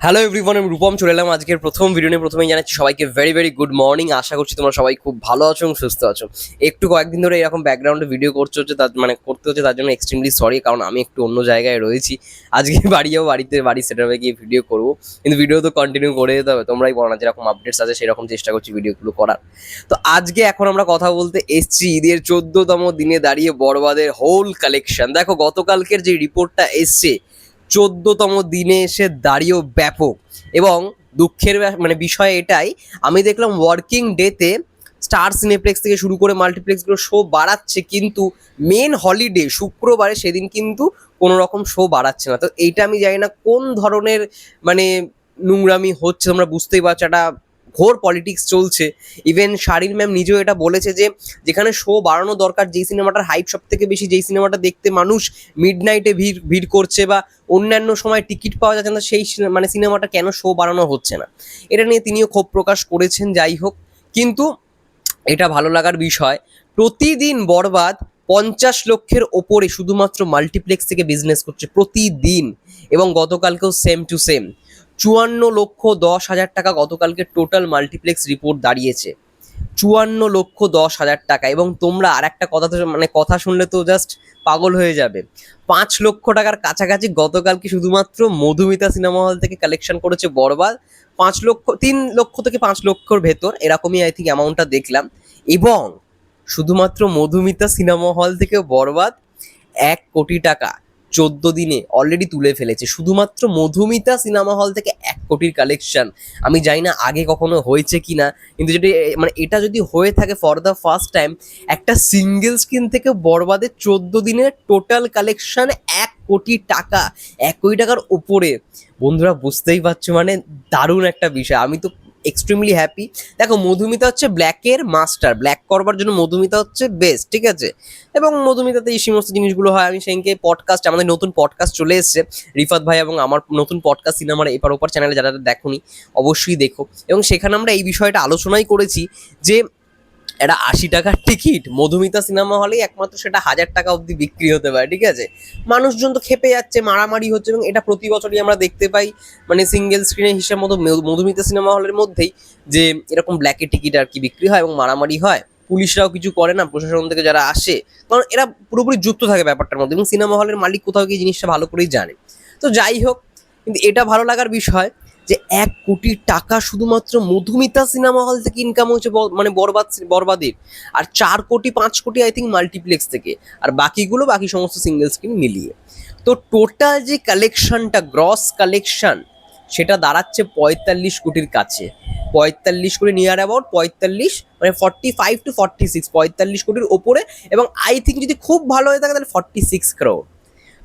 Hello everyone আমি রূপম চলে এলাম আজকের প্রথম ভিডিও নিয়ে। প্রথমেই জানাচ্ছি সবাইকে ভেরি ভেরি গুড মর্নিং আশা করছি তোমরা সবাই খুব ভালো আছো এবং সুস্থ আছো। একটু কয়েকদিন ধরে এরকম ব্যাকগ্রাউন্ডে ভিডিও করতে হচ্ছে, তার মানে করতে হচ্ছে, তার জন্য এক্সট্রিমলি সরি কারণ আমি একটু অন্য জায়গায় রয়েছি। আজকে বাড়ি যাব বাড়িতে, বাড়ি সেট গিয়ে ভিডিও করব। কিন্তু ভিডিও তো কন্টিনিউ করে যেতে হবে, তোমরাই বলো না যেরকম আপডেটস আছে, সেরকম চেষ্টা করছি ভিডিওগুলো করার। তো আজকে এখন আমরা কথা বলতে এসছি ঈদের চোদ্দতম দিনে দাঁড়িয়ে বড়বাদের হোল কালেকশন দেখো গতকালকের যে রিপোর্টটা এসছে চোদ্দতম দিনে এসে দাঁড়িয়েও ব্যাপক। এবং দুঃখের মানে বিষয় এটাই, আমি দেখলাম ওয়ার্কিং ডেতে স্টার সিনেপ্লেক্স থেকে শুরু করে মাল্টিপ্লেক্সগুলো শো বাড়াচ্ছে কিন্তু মেন হলিডে শুক্রবারে সেদিন কিন্তু কোনো রকম শো বাড়াচ্ছে না। তো এইটা আমি জানি না কোন ধরনের মানে নোংরামি হচ্ছে, তোমরা বুঝতেই পারছ একটা ঘোর পলিটিক্স চলছে। ইভেন শারির ম্যাম নিজেও এটা বলেছে যে, যেখানে শো বাড়ানো দরকার, যেই সিনেমাটার হাইপ সব থেকে বেশি, যেই সিনেমাটা দেখতে মানুষ মিড নাইটে ভিড় ভিড় করছে বা অন্যান্য সময় টিকিট পাওয়া যাচ্ছে না, সেই মানে সিনেমাটা কেন শো বাড়ানো হচ্ছে না? এটা নিয়ে তিনিও ক্ষোভ প্রকাশ করেছেন, যাই হোক। কিন্তু এটা ভালো লাগার বিষয়, প্রতিদিন বরবাদ পঞ্চাশ লক্ষের ওপরে শুধুমাত্র মাল্টিপ্লেক্স থেকে বিজনেস করছে প্রতিদিন। এবং গতকালকেও সেম টু সেম চুয়ান্ন লক্ষ দশ হাজার টাকা গতকালকে টোটাল মাল্টিপ্লেক্স রিপোর্ট দাঁড়িয়েছে। চুয়ান্ন লক্ষ দশ হাজার টাকা এবং তোমরা আর একটা কথা তো মানে কথা শুনলে তো জাস্ট পাগল হয়ে যাবে। পাঁচ লক্ষ টাকার কাছাকাছি গতকালকে শুধুমাত্র মধুমিতা সিনেমা হল থেকে কালেকশন করেছে বরবাদ। পাঁচ লক্ষ, তিন লক্ষ থেকে পাঁচ লক্ষর ভেতর, এরকমই আই থিঙ্ক অ্যামাউন্টটা দেখলাম। এবং শুধুমাত্র মধুমিতা সিনেমা হল থেকে বরবাদ, এক কোটি টাকা। চোদ্দ দিনে অলরেডি তুলে ফেলেছে। শুধুমাত্র মধুমিতা সিনেমা হল থেকে এক কোটির কালেকশন আমি জানি না আগে কখনো হয়েছে কি না কিন্তু যদি মানে এটা যদি হয়ে থাকে ফর দ্য ফার্স্ট টাইম একটা সিঙ্গেল স্ক্রিন থেকে বরবাদের চোদ্দ দিনের টোটাল কালেকশন এক কোটি টাকা, এক কোটি টাকার ওপরে বন্ধুরা, বুঝতেই পারছ মানে দারুণ একটা বিষয়। আমি তো এক্সট্রিমলি হ্যাপি দেখো, মধুমিতা হচ্ছে ব্ল্যাকের মাস্টার ব্ল্যাক করবার জন্য মধুমিতা হচ্ছে বেস্ট ঠিক আছে? এবং মধুমিতাতে এই সমস্ত জিনিসগুলো হয়। আমি সেদিনকে পডকাস্ট আমাদের নতুন পডকাস্ট চলে এসছে, রিফাত ভাই এবং আমার নতুন পডকাস্ট সিনেমার এপার ওপার চ্যানেলে যারা দেখোনি, অবশ্যই দেখো। এবং সেখানে আমরা এই বিষয়টা আলোচনাই করেছি যে একটা আশি টাকার টিকিট। মধুমিতা সিনেমা হলেই একমাত্র সেটা হাজার টাকা অবধি বিক্রি হতে পারে, ঠিক আছে? মানুষজন তো খেপে যাচ্ছে, মারামারি হচ্ছে এবং এটা প্রতি বছরই আমরা দেখতে পাই মানে সিঙ্গেল স্ক্রিনের হিসাব মতো মধুমিতা সিনেমা হলের মধ্যেই যে এরকম ব্ল্যাকের টিকিট আর কি বিক্রি হয় এবং মারামারি হয়। পুলিশরাও কিছু করে না, প্রশাসন থেকে যারা আসে, কারণ এরা পুরোপুরি যুক্ত থাকে ব্যাপারটার মধ্যে এবং সিনেমা হলের মালিক কোথাও গিয়ে জিনিসটা ভালো করেই জানে। তো যাই হোক, কিন্তু এটা ভালো লাগার বিষয় যে এক কোটি টাকা শুধুমাত্র মধুমিতা সিনেমা হল থেকে ইনকাম হচ্ছে ব- মানে বরবাদ বরবাদের। আর চার কোটি, পাঁচ কোটি আই থিঙ্ক মাল্টিপ্লেক্স থেকে। আর বাকিগুলো, বাকি সমস্ত সিঙ্গেল স্ক্রিন মিলিয়ে। তো টোটাল যে কালেকশনটা গ্রস কালেকশন সেটা দাঁড়াচ্ছে পঁয়তাল্লিশ কোটির কাছে। পঁয়তাল্লিশ কোটি নিয়ার অ্যাবাউট পঁয়তাল্লিশ মানে forty five to forty six পঁয়তাল্লিশ কোটির ওপরে। এবং আই থিঙ্ক যদি খুব ভালো হয়ে থাকে, তাহলে ফর্টি সিক্স ক্রোড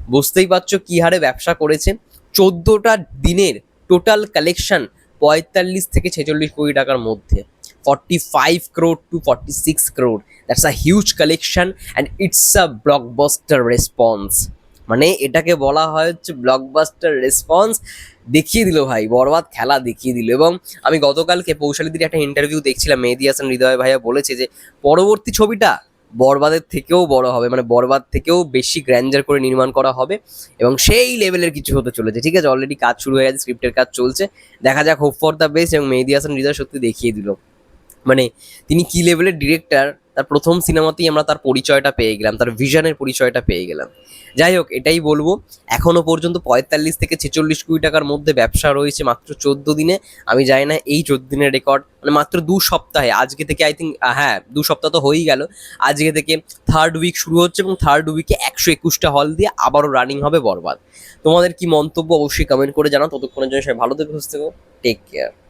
বুঝতেই পারছ কী হারে ব্যবসা করেছে। চোদ্দোটা দিনের টোটাল কালেকশন পঁয়তাল্লিশ থেকে ছেচল্লিশ কোটি টাকার মধ্যে। Forty five crore to forty six crore that's a huge collection and it's a blockbuster response মানে এটাকে বলা হয় হচ্ছে ব্লকবাস্টার রেসপন্স দেখিয়ে দিল ভাই, বরবাদ খেলা দেখিয়ে দিল। এবং আমি গতকালকে পৌশালীদের একটা ইন্টারভিউ দেখছিলাম, মেহেদি হাসান হৃদয় ভাইয়া বলেছে যে, পরবর্তী ছবিটা বরবাদের থেকেও বড় হবে মানে বরবাদ থেকেও বেশি গ্র্যান্ডার করে নির্মাণ করা হবে এবং সেই লেভেলের কিছু হতে চলেছে। ঠিক আছে অলরেডি কাজ শুরু হয়ে গেছে স্ক্রিপ্টের কাজ চলছে। দেখা যাক হোপ ফর দ্য বেস্ট এবং মেহেদি হাসান রিজার সত্যি দেখিয়ে দিল। মানে তিনি কি লেভেলের ডিরেক্টর তার প্রথম সিনেমাতেই আমরা তার পরিচয়টা পেয়ে গেলাম, তার ভিশনের পরিচয়টা পেয়ে গেলাম। যাই হোক, এটাই বলব, এখনও পর্যন্ত পঁয়তাল্লিশ থেকে ছেচল্লিশ কোটি টাকার মধ্যে ব্যবসা রয়েছে মাত্র চোদ্দ দিনে। আমি জানি না এই চোদ্দ দিনের রেকর্ড মানে মাত্র দু সপ্তাহে, আজকে থেকে আই থিঙ্ক হ্যাঁ দু সপ্তাহ তো হয়েই গেল। আজকে থেকে থার্ড উইক শুরু হচ্ছে এবং থার্ড উইকে একশো একুশটা হল দিয়ে আবারও রানিং হবে বরবাদ। তোমাদের কি মন্তব্য অবশ্যই কমেন্ট করে জানাও। ততক্ষণের জন্য সবাই ভালো থেকে, সুস্থ টেক কেয়ার